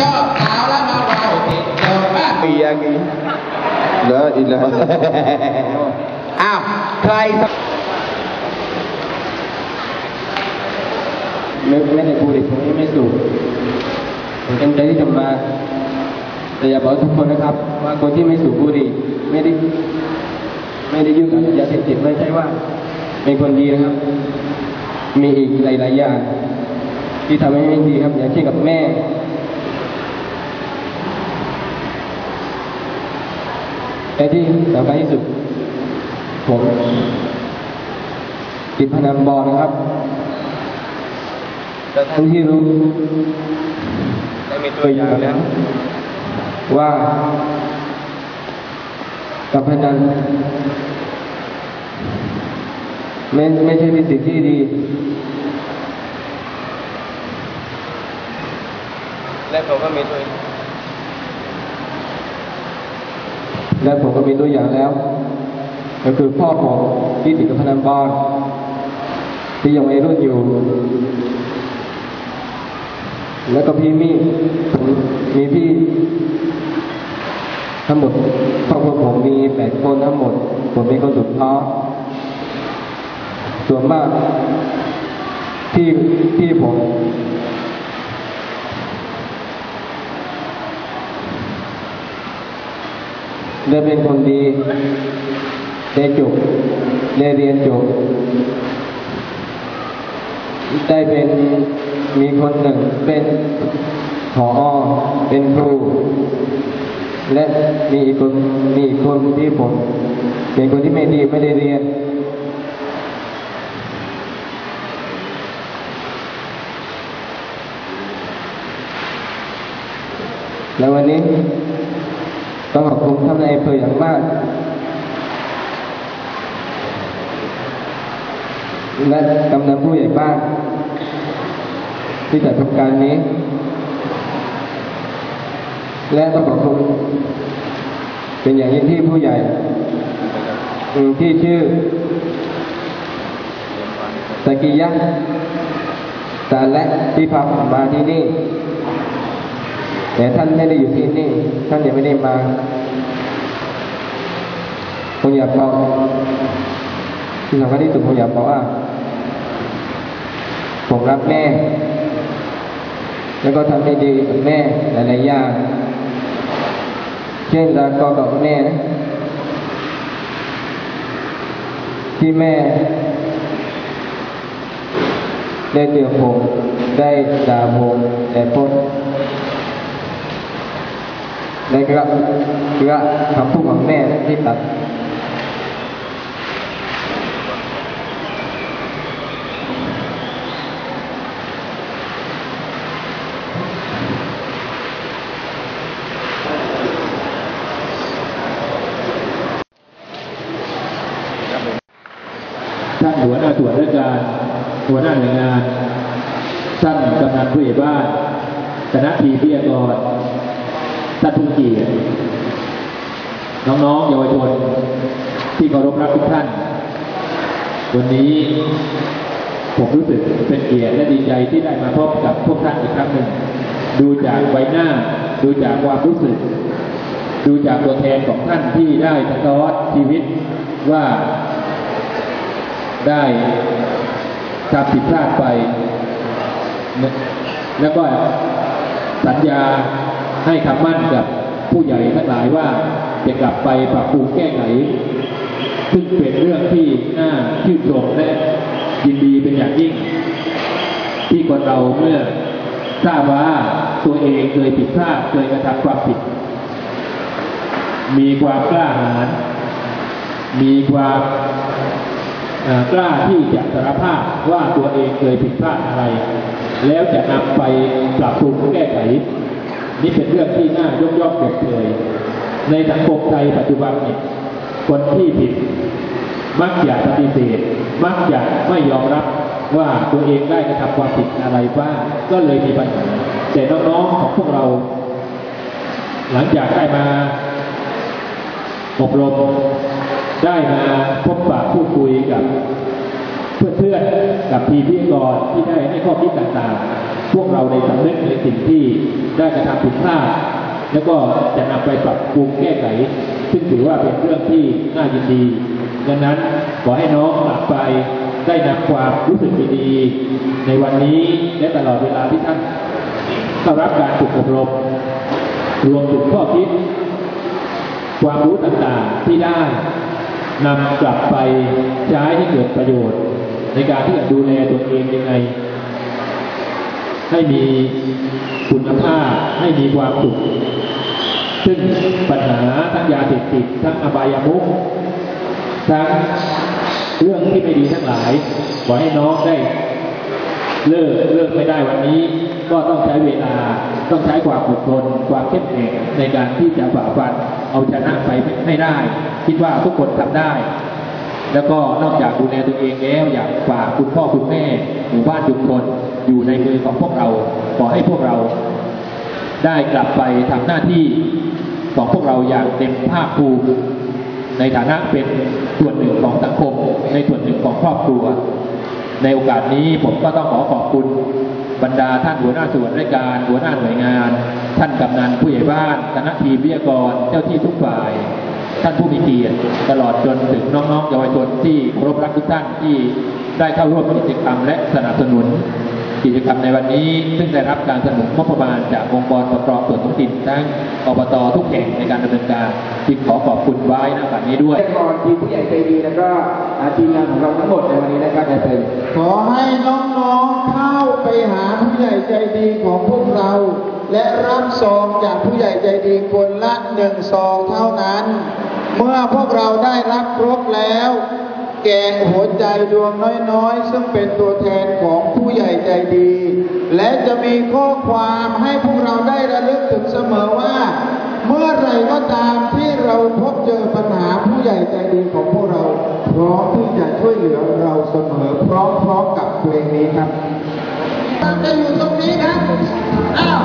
ชอบสาวแล้วมาเว้าติดโดนบ้านปียกีเด้ออีกแล้วอ้าวใครไม่ไม่ได้พูดผมไม่สูบผมเต็มใจที่จะมาแต่อย่าบอกทุกคนนะครับ ว่าคนที่ไม่สูบบุหรี่ไม่ได้ไม่ได้ยุ่งกับยาเสพติดไม่ใช่ว่าเป็นคนดีนะครับ มีอีกหลายๆอย่างที่ทำให้ไม่ดีครับ อย่างเช่นกับแม่ แต่ที่สำคัญที่สุด ผมติดพนันบอลนะครับแต่ท่านที่รู้ได้มีตัวอย่างแล้ว ว่ากับพนันไม่ไม่ใช่เป็นสิ่งที่ดี และผมก็มีตัว และผมก็มีตัวอย่างแล้ว ก็คือพ่อผมที่ติดกับพนันบอลที่ยังวัยรุ่นอยู่ แล้วก็พี่มี่ผมมีพี่ทั้งหมดครอบครัวผมมีแปดคนทั้งหมด ผมเป็นคนสุดท้องส่วนมากพี่พี่ผม ได้เป็นคนดีได้จบได้เรียนจบได้เป็นมีคนหนึ่งเป็นผอเป็นครู และมีอีกคนมีอีกคนที่ผมเป็นคนที่ไม่ดีไม่ได้เรียน แล้ววันนี้ ต้องขอบคุณท่านนายอำเภออย่างมาก และกำนันผู้ใหญ่บ้านที่จัดโครงการนี้ และต้องขอบคุณเป็นอย่างยิ่งที่ผู้ใหญ่ที่ชื่อสกิยะสารและที่พาผมมาที่นี่ แต่ท่านไม่ได้อยู่ที่นี่ ท่านยังไม่ได้มาผมอยากบอกที่สำคัญที่สุดผมอยากบอกว่า ผมรักแม่ แล้วก็ทำให้ดีกับแม่หลายๆอย่างเช่นรักก็กับแม่นะที่แม่ ได้เตือนผมได้ด่าผมแต่พ้น และก็ก็คำพูดของแม่ที่ตัดท่านหัวหน้าส่วนราชการหัวหน้าหน่วยงานท่านกำนันผู้ใหญ่บ้านคณะทีพิยากร นทุกเกียรติน้องๆเยาวชนที่เคารพรักทุกท่าน วันนี้ผมรู้สึกเป็นเกียรติและดีใจที่ได้มาพบกับพวกท่านอีกครั้งหนึ่ง ดูจากใบหน้า ดูจากความรู้สึก ดูจากตัวแทนของท่านที่ได้สะท้อนชีวิตว่าได้ทำผิดพลาดไป แล้วก็สัญญา ให้คำมั่นกับผู้ใหญ่ทั้งหลายว่าจะกลับไปปรับปรุงแก้ไข ซึ่งเป็นเรื่องที่น่าชื่นชมและยินดีเป็นอย่างยิ่ง ที่คนเราเมื่อทราบว่าตัวเองเคยผิดพลาดเคยกระทำความผิด มีความกล้าหาญมีความกล้าที่จะสารภาพว่าตัวเองเคยผิดพลาดอะไร แล้วจะนำไปปรับปรุงแก้ไข นี่เป็นเรื่องที่น่ายกย่องเปิดเผยในสังคมไทยปัจจุบันเนี่ยคนที่ผิด มักจะปฏิเสธ มักจะไม่ยอมรับว่าตัวเองได้กระทำความผิดอะไรบ้างก็เลยมีปัญหาแต่น้องๆของพวกเรา หลังจากได้มาอบรมได้มาพบปะพูดคุยกับ เพื่อนๆกับทีมพิธีกรที่ได้ให้ข้อคิดต่างๆ พวกเราในสำนึกในสิ่งที่ได้กระทำผิดพลาดแล้วก็จะนำไปปรับปรุงแก้ไข ซึ่งถือว่าเป็นเรื่องที่น่ายินดี ดังนั้นขอให้น้องกลับไปได้นำความรู้สึกดีๆในวันนี้และตลอดเวลาที่ท่านเข้ารับการฝึกอบรมรวมถึงข้อคิด ความรู้ต่างๆที่ได้ นำกลับไปใช้ให้เกิดประโยชน์ ในการที่จะดูแลตัวเองยังไง ให้มีคุณภาพให้มีความสุขซึ่งปัญหาทั้งยาเสพติดทั้งอบายามุขทั้งเรื่องที่ไม่ดีทั้งหลาย ขอให้น้องได้ เลิกเลิกไม่ได้วันนี้ ก็ต้องใช้เวลาต้องใช้ความอดทนความเข้มแข็งในการที่จะฝ่าฟันเอาชนะไปให้ได้ คิดว่าทุกคนทำได้ แล้วก็นอกจากดูแลตัวเองแล้วอยากฝากคุณพ่อคุณแม่หมู่บ้านชุมชนอยู่ในมือของพวกเราขอให้พวกเรา ได้กลับไปทำหน้าที่ของพวกเราอย่างเต็มภาคภูมิในฐานะเป็นส่วนหนึ่งของสังคม ในส่วนหนึ่งของครอบครัว ในโอกาสนี้ผมก็ต้องขอขอบคุณ บรรดาท่านหัวหน้าส่วนราชการหัวหน้าหน่วยงาน ท่านกำนันผู้ใหญ่บ้านคณะทีมวิทยากรเจ้าที่ทุกฝ่าย ท่านผู้มีเกียรติตลอดจนถึงน้องๆเยาวชนที่ครพรักทุกท่านที่ได้เข้าร่วมกิจกรรมและสนับสนุน กิจกรรมในวันนี้ซึ่งได้รับการสนับสนุนงบประมาณจากองค์กรปกครองส่วนท้องถิ่นทั้งอบตทุกแห่งในการดำเนินการจึงขอขอบคุณไว้ณบัดนี้ด้วยทยากรทีมผู้ใหญ่ใจดีแล้วก็ทีมงานของเราทั้งหมดในวันนี้นะครับนายเป็นขอให้น้องๆเข้าไปหาผู้ใหญ่ใจดีของพวกเรา และรับซองจากผู้ใหญ่ใจดีคนละหนึ่งซองเท่านั้น เมื่อพวกเราได้รับครบแล้ว แก่หัวใจดวงน้อยๆ ซึ่งเป็นตัวแทนของผู้ใหญ่ใจดี และจะมีข้อความให้พวกเราได้ระลึกถึงเสมอว่า เมื่อไรก็ตามที่เราพบเจอปัญหาผู้ใหญ่ใจดีของพวกเรา พร้อมที่จะช่วยเหลือเราเสมอพร้อมๆกับเพลงนี้ครับจะอยู่ตรงนี้ครับอ้าว